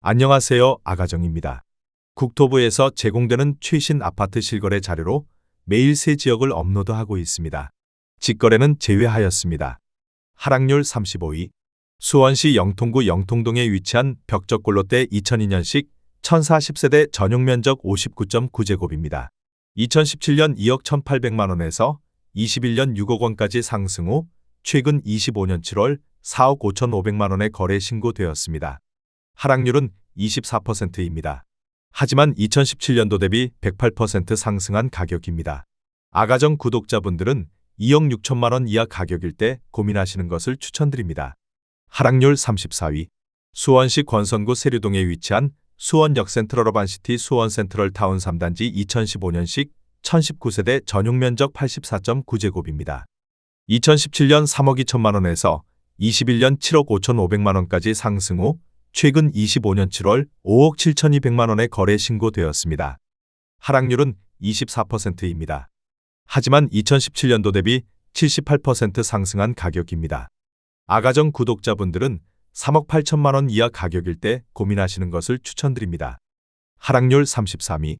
안녕하세요. 아가정입니다. 국토부에서 제공되는 최신 아파트 실거래 자료로 매일 새 지역을 업로드하고 있습니다. 직거래는 제외하였습니다. 하락률 35위. 수원시 영통구 영통동에 위치한 벽적골로대 2002년식 1040세대 전용 면적 59.9제곱입니다. 2017년 2억 1,800만 원에서 21년 6억 원까지 상승 후 최근 25년 7월 4억 5,500만 원에 거래 신고되었습니다. 하락률은 24%입니다. 하지만 2017년도 대비 108% 상승한 가격입니다. 아가정 구독자분들은 2억 6천만 원 이하 가격일 때 고민하시는 것을 추천드립니다. 하락률 34위. 수원시 권선구 세류동에 위치한 수원역 센트럴 어반시티 수원 센트럴 타운 3단지 2015년식 1019세대 전용 면적 84.9제곱입니다. 2017년 3억 2천만 원에서 21년 7억 5천 5백만 원까지 상승 후 최근 25년 7월 5억 7천2백만 원에 거래 신고되었습니다. 하락률은 24%입니다. 하지만 2017년도 대비 78% 상승한 가격입니다. 아가정 구독자분들은 3억 8천만 원 이하 가격일 때 고민하시는 것을 추천드립니다. 하락률 33위.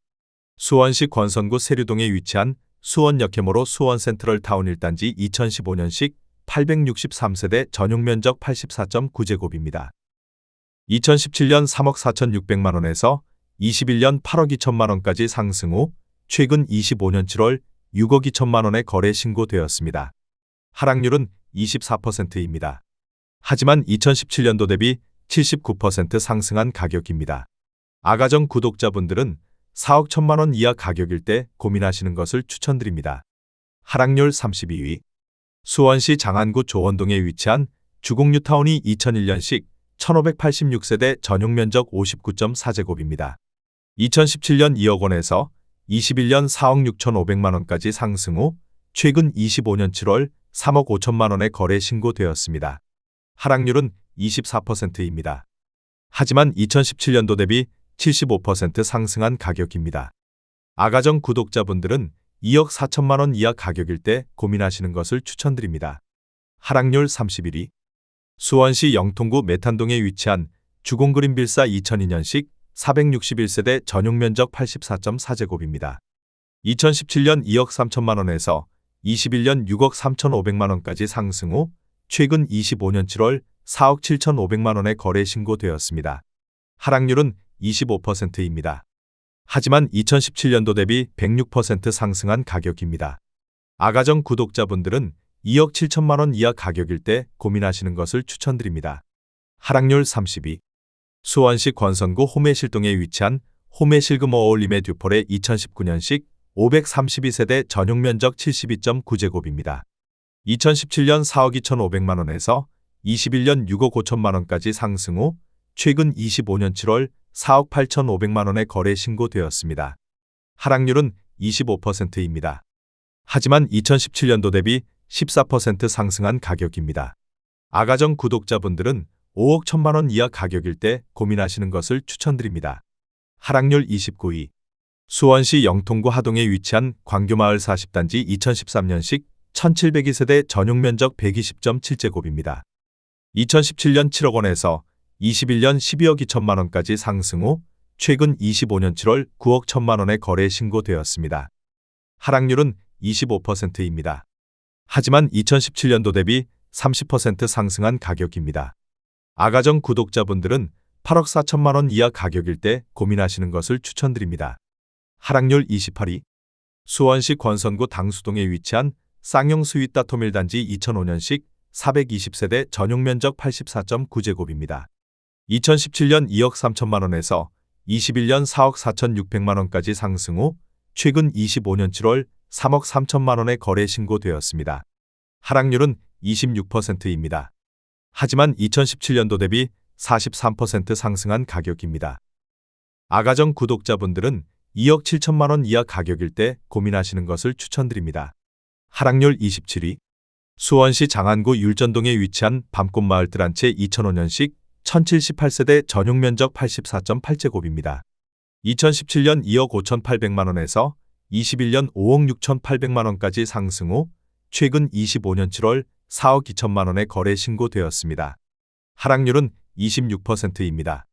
수원시 권선구 세류동에 위치한 수원 역해모로 수원 센트럴 타운 1단지 2015년식 863세대 전용 면적 84.9제곱입니다. 2017년 3억 4,600만 원에서 21년 8억 2천만 원까지 상승 후 최근 25년 7월 6억 2천만 원에 거래 신고되었습니다. 하락률은 24%입니다. 하지만 2017년도 대비 79% 상승한 가격입니다. 아가정 구독자분들은 4억 1천만 원 이하 가격일 때 고민하시는 것을 추천드립니다. 하락률 32위. 수원시 장안구 조원동에 위치한 주공유타운이 2001년식 1586세대 전용 면적 59.4제곱입니다. 2017년 2억 원에서 21년 4억 6천5백만 원까지 상승 후 최근 25년 7월 3억 5천만 원에 거래 신고되었습니다. 하락률은 24%입니다. 하지만 2017년도 대비 75% 상승한 가격입니다. 아가정 구독자분들은 2억 4천만 원 이하 가격일 때 고민하시는 것을 추천드립니다. 하락률 31위. 수원시 영통구 메탄동에 위치한 주공그린빌사 2002년식 461세대 전용 면적 84.4제곱입니다. 2017년 2억 3천만 원에서 21년 6억 3천5백만 원까지 상승 후 최근 25년 7월 4억 7천5백만 원에 거래 신고되었습니다. 하락률은 25%입니다. 하지만 2017년도 대비 106% 상승한 가격입니다. 아가정 구독자분들은 2억 7천만 원 이하 가격일 때 고민하시는 것을 추천드립니다. 하락률 32. 수원시 권선구 호매실동에 위치한 호매실금 어울림의 듀폴의 2019년식 532세대 전용 면적 72.9제곱입니다. 2017년 4억 2천5백만 원에서 21년 6억 5천만 원까지 상승 후 최근 25년 7월 4억 8천5백만 원에 거래 신고되었습니다. 하락률은 25%입니다. 하지만 2017년도 대비 14% 상승한 가격입니다. 아가정 구독자분들은 5억 1천만 원 이하 가격일 때 고민하시는 것을 추천드립니다. 하락률 29위. 수원시 영통구 하동에 위치한 광교마을 40단지 2013년식 1702 세대 전용 면적 120.7제곱입니다. 2017년 7억 원에서 21년 12억 2천만 원까지 상승 후 최근 25년 7월 9억 1천만 원에 거래 신고되었습니다. 하락률은 25%입니다. 하지만 2017년도 대비 30% 상승한 가격입니다. 아가정 구독자분들은 8억 4천만 원 이하 가격일 때 고민하시는 것을 추천드립니다. 하락률 28위. 수원시 권선구 당수동에 위치한 쌍용 스윗다 토밀 단지 2005년식 420세대 전용 면적 84.9제곱입니다. 2017년 2억 3천만 원에서 21년 4억 4천 6백만 원까지 상승 후 최근 25년 7월 3억 3천만 원에 거래 신고되었습니다. 하락률은 26%입니다. 하지만 2017년도 대비 43% 상승한 가격입니다. 아가정 구독자분들은 2억 7천만 원 이하 가격일 때 고민하시는 것을 추천드립니다. 하락률 27위. 수원시 장안구 율전동에 위치한 밤꽃마을 뜰한채 2005년식 1078세대 전용 면적 84.8제곱입니다. 2017년 2억 5,800만 원에서 21년 5억 6,800만 원까지 상승 후 최근 25년 7월 4억 2천만 원에 거래 신고되었습니다. 하락률은 26%입니다.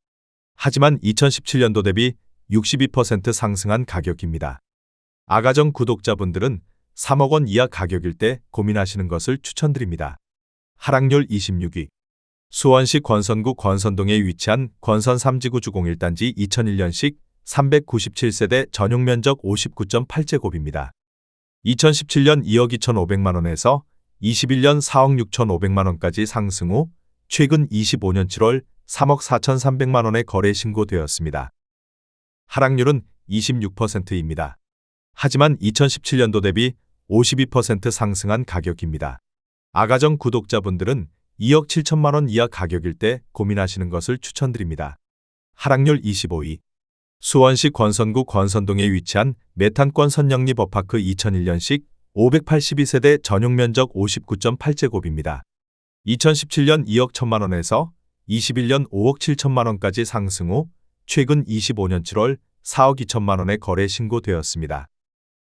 하지만 2017년도 대비 62% 상승한 가격입니다. 아가정 구독자분들은 3억 원 이하 가격일 때 고민하시는 것을 추천드립니다. 하락률 26위 수원시 권선구 권선동에 위치한 권선 3지구 주공 1단지 2001년식 397세대 전용 면적 59.8제곱입니다. 2017년 2억 2,500만 원에서 21년 4억 6,500만 원까지 상승 후 최근 25년 7월 3억 4,300만 원에 거래 신고되었습니다. 하락률은 26%입니다. 하지만 2017년도 대비 52% 상승한 가격입니다. 아가정 구독자분들은 2억 7천만 원 이하 가격일 때 고민하시는 것을 추천드립니다. 하락률 25위 수원시 권선구 권선동에 위치한 메탄권 선영리 버파크 2001년식 582세대 전용 면적 59.8제곱입니다. 2017년 2억 1천만 원에서 21년 5억 7천만 원까지 상승 후 최근 25년 7월 4억 2천만 원에 거래 신고되었습니다.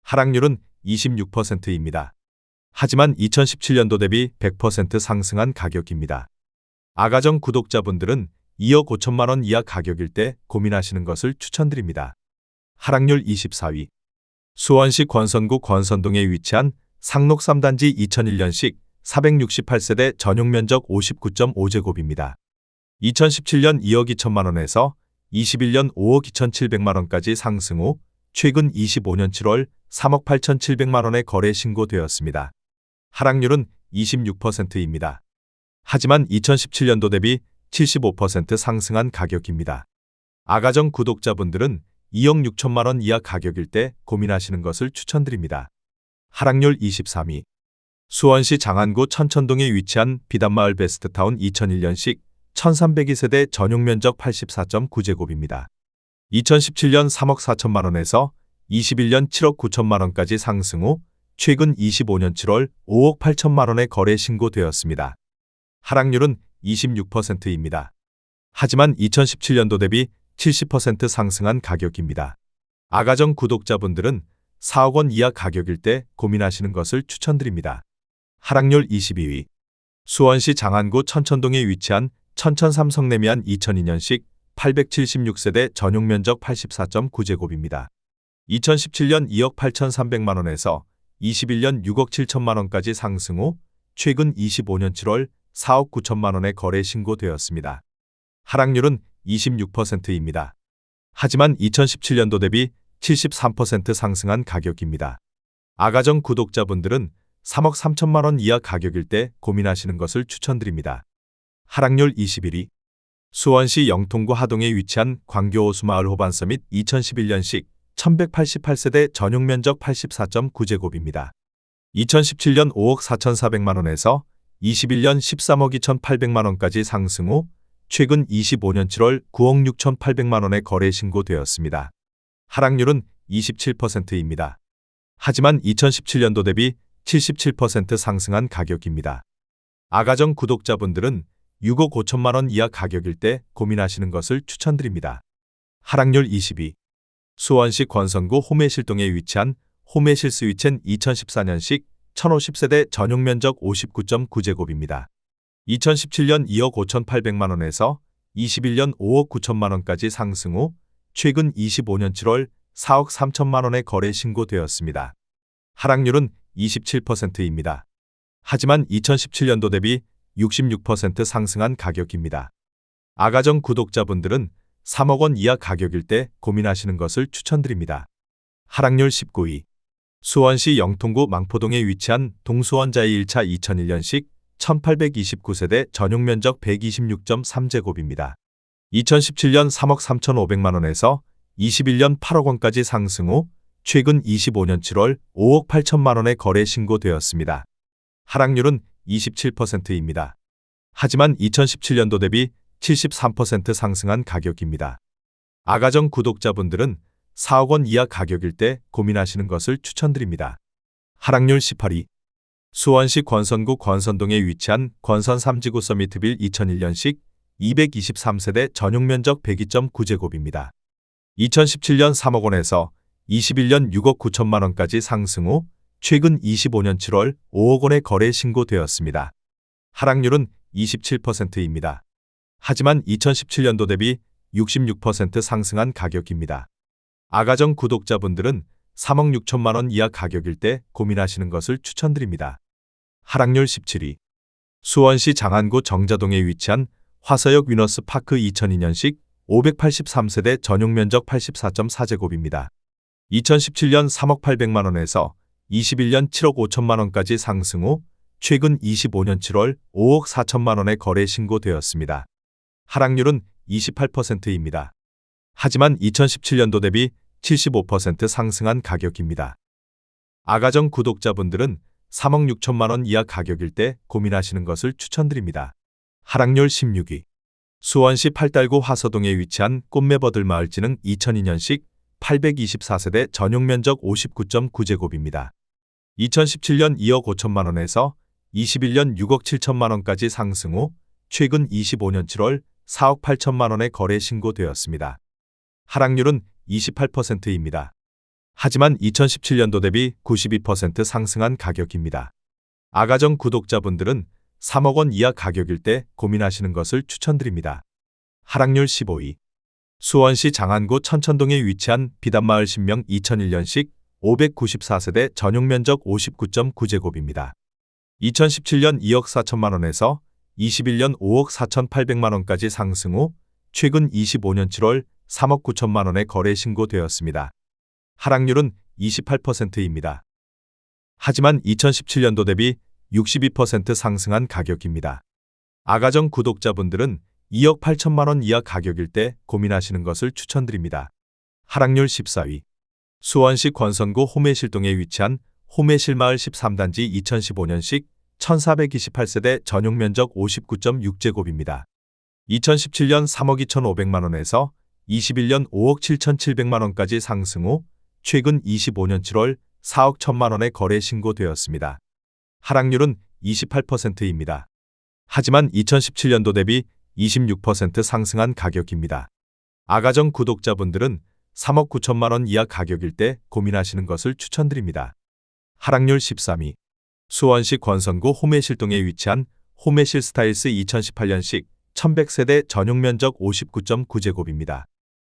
하락률은 26%입니다. 하지만 2017년도 대비 100% 상승한 가격입니다. 아가정 구독자분들은 2억 5천만 원 이하 가격일 때 고민하시는 것을 추천드립니다. 하락률 24위 수원시 권선구 권선동에 위치한 상록 3단지 2001년식 468세대 전용 면적 59.5제곱입니다. 2017년 2억 2천만 원에서 21년 5억 2,700만 원까지 상승 후 최근 25년 7월 3억 8,700만 원에 거래 신고되었습니다. 하락률은 26%입니다. 하지만 2017년도 대비 75% 상승한 가격입니다. 아가정 구독자분들은 2억 6천만 원 이하 가격일 때 고민하시는 것을 추천드립니다. 하락률 23위 수원시 장안구 천천동에 위치한 비단마을 베스트타운 2001년식 1302세대 전용 면적 84.9제곱입니다. 2017년 3억 4천만 원에서 21년 7억 9천만 원까지 상승 후 최근 25년 7월 5억 8천만 원에 거래 신고되었습니다. 하락률은 26%입니다. 하지만 2017년도 대비 70% 상승한 가격입니다. 아가정 구독자분들은 4억 원 이하 가격일 때 고민하시는 것을 추천드립니다. 하락률 22위 수원시 장안구 천천동에 위치한 천천 삼성내미안 2002년식 876세대 전용 면적 84.9제곱입니다. 2017년 2억 8,300만 원에서 21년 6억 7천만 원까지 상승 후 최근 25년 7월 4억 9천만 원에 거래 신고되었습니다. 하락률은 26%입니다. 하지만 2017년도 대비 73% 상승한 가격입니다. 아가정 구독자분들은 3억 3천만 원 이하 가격일 때 고민하시는 것을 추천드립니다. 하락률 21위 수원시 영통구 하동에 위치한 광교호수마을 호반서밋 2011년식 1188세대 전용 면적 84.9제곱입니다. 2017년 5억 4,400만 원에서 21년 13억 2,800만 원까지 상승 후 최근 25년 7월 9억 6,800만 원에 거래 신고되었습니다. 하락률은 27%입니다. 하지만 2017년도 대비 77% 상승한 가격입니다. 아가정 구독자분들은 6억 5천만 원 이하 가격일 때 고민하시는 것을 추천드립니다. 하락률 22 수원시 권선구 호매실동에 위치한 호매실 스위첸 2014년식 1050세대 전용 면적 59.9제곱입니다. 2017년 2억 5,800만 원에서 21년 5억 9천만 원까지 상승 후 최근 25년 7월 4억 3천만 원에 거래 신고되었습니다. 하락률은 27%입니다. 하지만 2017년도 대비 66% 상승한 가격입니다. 아가정 구독자분들은 3억 원 이하 가격일 때 고민하시는 것을 추천드립니다. 하락률 19위 수원시 영통구 망포동에 위치한 동수원자의 1차 2001년식 1829세대 전용 면적 126.3제곱입니다. 2017년 3억 3,500만 원에서 21년 8억 원까지 상승 후 최근 25년 7월 5억 8천만 원에 거래 신고되었습니다. 하락률은 27%입니다. 하지만 2017년도 대비 73% 상승한 가격입니다. 아가정 구독자분들은 4억 원 이하 가격일 때 고민하시는 것을 추천드립니다. 하락률 18위 수원시 권선구 권선동에 위치한 권선 3지구 서미트빌 2001년식 223세대 전용 면적 102.9제곱입니다. 2017년 3억 원에서 21년 6억 9천만 원까지 상승 후 최근 25년 7월 5억 원에 거래 신고되었습니다. 하락률은 27%입니다. 하지만 2017년도 대비 66% 상승한 가격입니다. 아가정 구독자분들은 3억 6천만 원 이하 가격일 때 고민하시는 것을 추천드립니다. 하락률 17위. 수원시 장안구 정자동에 위치한 화서역 위너스 파크 2002년식 583세대 전용 면적 84.4제곱입니다. 2017년 3억 800만 원에서 21년 7억 5천만 원까지 상승 후 최근 25년 7월 5억 4천만 원에 거래 신고되었습니다. 하락률은 28%입니다. 하지만 2017년도 대비 75% 상승한 가격입니다. 아가정 구독자분들은 3억 6천만 원 이하 가격일 때 고민하시는 것을 추천드립니다. 하락률 16위. 수원시 팔달구 화서동에 위치한 꽃매버들 마을지는 2002년식 824세대 전용 면적 59.9제곱입니다. 2017년 2억 5천만 원에서 21년 6억 7천만 원까지 상승 후 최근 25년 7월 4억 8천만 원에 거래 신고되었습니다. 하락률은 28%입니다. 하지만 2017년도 대비 92% 상승한 가격입니다. 아가정 구독자분들은 3억 원 이하 가격일 때 고민하시는 것을 추천드립니다. 하락률 15위. 수원시 장안구 천천동에 위치한 비단마을 신명 2001년식 594세대 전용 면적 59.9제곱입니다. 2017년 2억 4천만 원에서 21년 5억 4천 8백만 원까지 상승 후 최근 25년 7월 3억 9천만 원에 거래 신고되었습니다. 하락률은 28%입니다. 하지만 2017년도 대비 62% 상승한 가격입니다. 아가정 구독자분들은 2억 8천만 원 이하 가격일 때 고민하시는 것을 추천드립니다. 하락률 14위. 수원시 권선구 호매실동에 위치한 호매실마을 13단지 2015년식 1428세대 전용 면적 59.6제곱입니다. 2017년 3억 2,500만 원에서 21년 5억 7,700만 원까지 상승 후 최근 25년 7월 4억 1천만 원에 거래 신고되었습니다. 하락률은 28%입니다. 하지만 2017년도 대비 26% 상승한 가격입니다. 아가정 구독자분들은 3억 9천만 원 이하 가격일 때 고민하시는 것을 추천드립니다. 하락률 13위. 수원시 권선구 호매실동에 위치한 호매실 스타일스 2018년식 1100세대 전용 면적 59.9제곱입니다.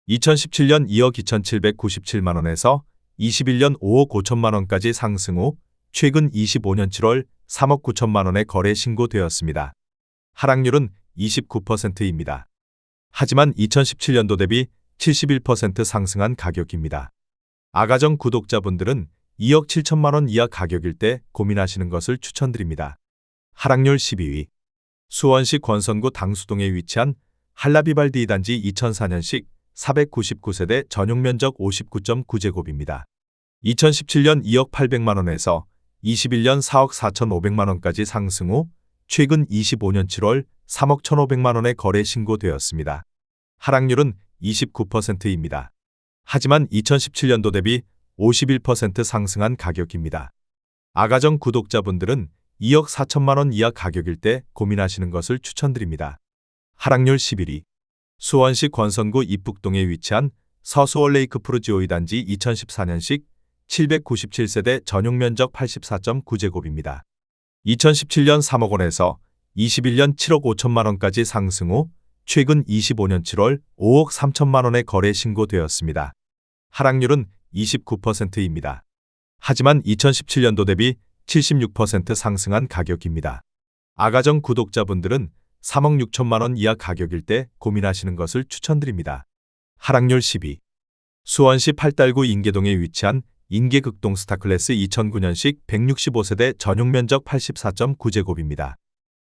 2017년 2억 2,797만 원에서 21년 5억 5천만 원까지 상승 후 최근 25년 7월 3억 9천만 원에 거래 신고되었습니다. 하락률은 29%입니다. 하지만 2017년도 대비 71% 상승한 가격입니다. 아가정 구독자분들은 2억 7천만 원 이하 가격일 때 고민하시는 것을 추천드립니다. 하락률 12위. 수원시 권선구 당수동에 위치한 한라비발디 단지 2004년식 499세대 전용 면적 59.9제곱입니다. 2017년 2억 800만 원에서 21년 4억 4천5백만 원까지 상승 후 최근 25년 7월 3억 1,500만 원에 거래 신고되었습니다. 하락률은 29%입니다. 하지만 2017년도 대비 51% 상승한 가격입니다. 아가정 구독자분들은 2억 4천만 원 이하 가격일 때 고민하시는 것을 추천드립니다. 하락률 11위. 수원시 권선구 입북동에 위치한 서수월 레이크 프루지오이 단지 2014년식 797세대 전용 면적 84.9제곱입니다. 2017년 3억 원에서 21년 7억 5천만 원까지 상승 후 최근 25년 7월 5억 3천만 원에 거래 신고되었습니다. 하락률은 29%입니다. 하지만 2017년도 대비 76% 상승한 가격입니다. 아가정 구독자분들은 3억 6천만 원 이하 가격일 때 고민하시는 것을 추천드립니다. 하락률 12. 수원시 팔달구 인계동에 위치한 인계극동 스타클래스 2009년식 165세대 전용 면적 84.9제곱입니다.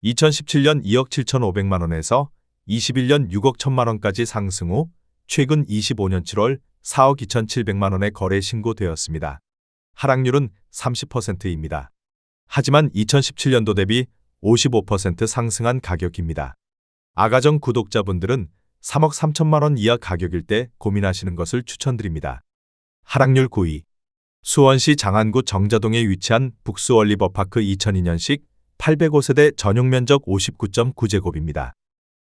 2017년 2억 7천5백만 원에서 21년 6억 1천만 원까지 상승 후 최근 25년 7월 4억 2천7백만 원에 거래 신고되었습니다. 하락률은 30%입니다. 하지만 2017년도 대비 55% 상승한 가격입니다. 아가정 구독자분들은 3억 3천만 원 이하 가격일 때 고민하시는 것을 추천드립니다. 하락률 9위. 수원시 장안구 정자동에 위치한 북수월리버파크 2002년식 805세대 전용 면적 59.9제곱입니다.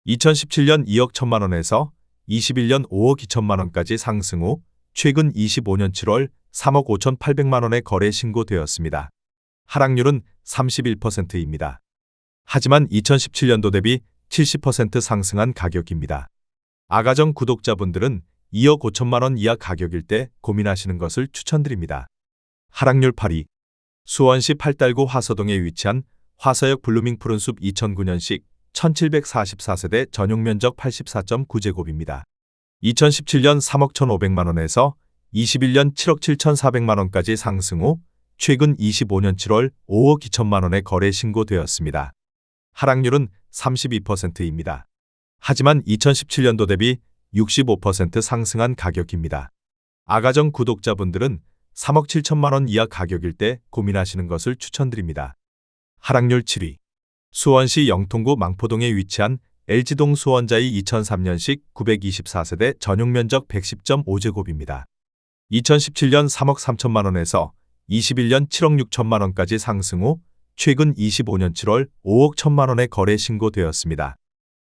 2017년 2억 1천만 원에서 21년 5억 2천만 원까지 상승 후 최근 25년 7월 3억 5천 8백만 원에 거래 신고되었습니다. 하락률은 31%입니다. 하지만 2017년도 대비 70% 상승한 가격입니다. 아가정 구독자분들은 2억 5천만 원 이하 가격일 때 고민하시는 것을 추천드립니다. 하락률 8위. 수원시 팔달구 화서동에 위치한 화서역 블루밍 푸른숲 2009년식 1744세대 전용 면적 84.9제곱입니다. 2017년 3억 1,500만 원에서 21년 7억 7,400만 원까지 상승 후 최근 25년 7월 5억 2천만 원에 거래 신고되었습니다. 하락률은 32%입니다. 하지만 2017년도 대비 65% 상승한 가격입니다. 아가정 구독자분들은 3억 7천만 원 이하 가격일 때 고민하시는 것을 추천드립니다. 하락률 7위. 수원시 영통구 망포동에 위치한 LG동 수원자이 2003년식 924세대 전용 면적 110.5제곱입니다. 2017년 3억 3천만 원에서 21년 7억 6천만 원까지 상승 후 최근 25년 7월 5억 1천만 원에 거래 신고되었습니다.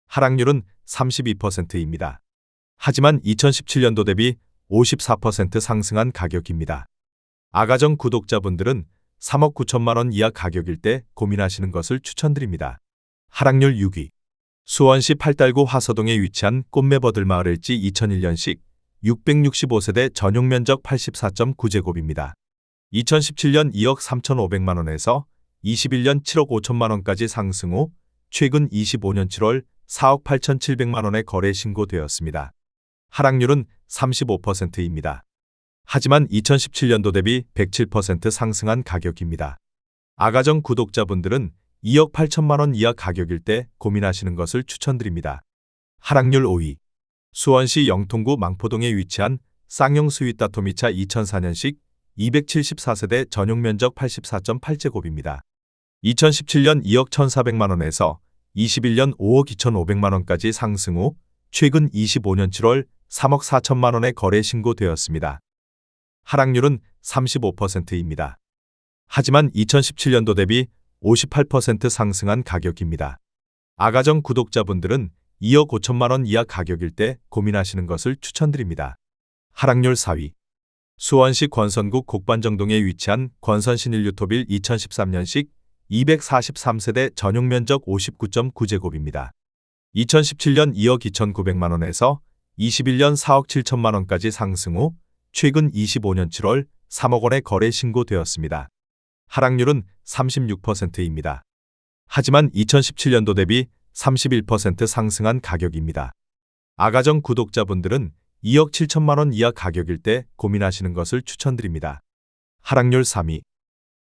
하락률은 32%입니다. 하지만 2017년도 대비 54% 상승한 가격입니다. 아가정 구독자분들은 3억 9천만 원 이하 가격일 때 고민하시는 것을 추천드립니다. 하락률 6위. 수원시 팔달구 화서동에 위치한 꽃매버들 마을 일지 2001년식 665세대 전용 면적 84.9제곱입니다. 2017년 2억 3,500만 원에서 21년 7억 5천만 원까지 상승 후 최근 25년 7월 4억 8,700만 원에 거래 신고되었습니다. 하락률은 35%입니다. 하지만 2017년도 대비 107% 상승한 가격입니다. 아가정 구독자분들은 2억 8천만 원 이하 가격일 때 고민하시는 것을 추천드립니다. 하락률 5위. 수원시 영통구 망포동에 위치한 쌍용 스윗다토미차 2004년식 274세대 전용 면적 84.8제곱입니다. 2017년 2억 1,400만 원에서 21년 5억 2,500만 원까지 상승 후 최근 25년 7월 3억 4천만 원에 거래 신고되었습니다. 하락률은 35%입니다. 하지만 2017년도 대비 58% 상승한 가격입니다. 아가정 구독자분들은 2억 5천만 원 이하 가격일 때 고민하시는 것을 추천드립니다. 하락률 4위. 수원시 권선구 곡반정동에 위치한 권선신일유토빌 2013년식 243세대 전용 면적 59.9제곱입니다. 2017년 2억 2,900만 원에서 21년 4억 7천만 원까지 상승 후 최근 25년 7월 3억 원에 거래 신고되었습니다. 하락률은 36%입니다. 하지만 2017년도 대비 31% 상승한 가격입니다. 아가정 구독자분들은 2억 7천만 원 이하 가격일 때 고민하시는 것을 추천드립니다. 하락률 3위.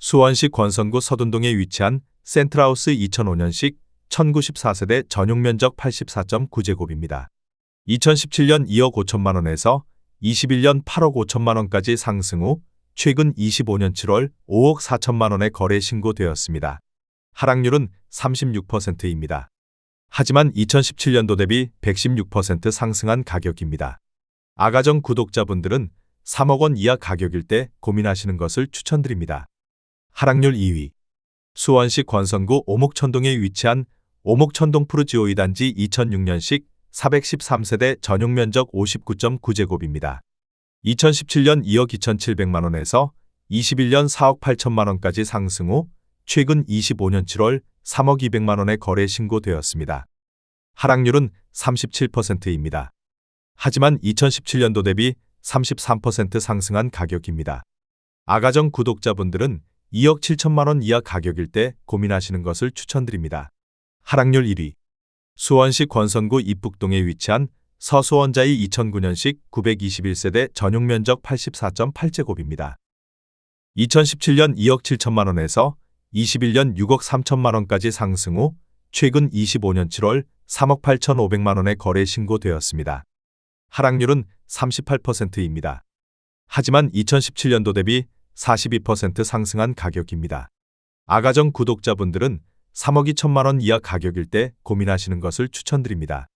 수원시 권선구 서둔동에 위치한 센트라우스 2005년식 1094세대 전용 면적 84.9제곱입니다. 2017년 2억 5천만 원에서 21년 8억 5천만 원까지 상승 후 최근 25년 7월 5억 4천만 원에 거래 신고되었습니다. 하락률은 36%입니다. 하지만 2017년도 대비 116% 상승한 가격입니다. 아가정 구독자분들은 3억 원 이하 가격일 때 고민하시는 것을 추천드립니다. 하락률 2위. 수원시 권선구 오목천동에 위치한 오목천동 푸르지오이 단지 2006년식 413세대 전용 면적 59.9제곱입니다. 2017년 2억 2,700만 원에서 21년 4억 8천만 원까지 상승 후 최근 25년 7월 3억 200만 원에 거래 신고되었습니다. 하락률은 37%입니다. 하지만 2017년도 대비 33% 상승한 가격입니다. 아가정 구독자분들은 2억 7천만 원 이하 가격일 때 고민하시는 것을 추천드립니다. 하락률 1위. 수원시 권선구 입북동에 위치한 서수원자이 2009년식 921세대 전용 면적 84.8제곱입니다. 2017년 2억 7천만 원에서 21년 6억 3천만 원까지 상승 후 최근 25년 7월 3억 8천5백만 원에 거래 신고되었습니다. 하락률은 38%입니다. 하지만 2017년도 대비 42% 상승한 가격입니다. 아가정 구독자분들은 3억 2천만 원 이하 가격일 때 고민하시는 것을 추천드립니다.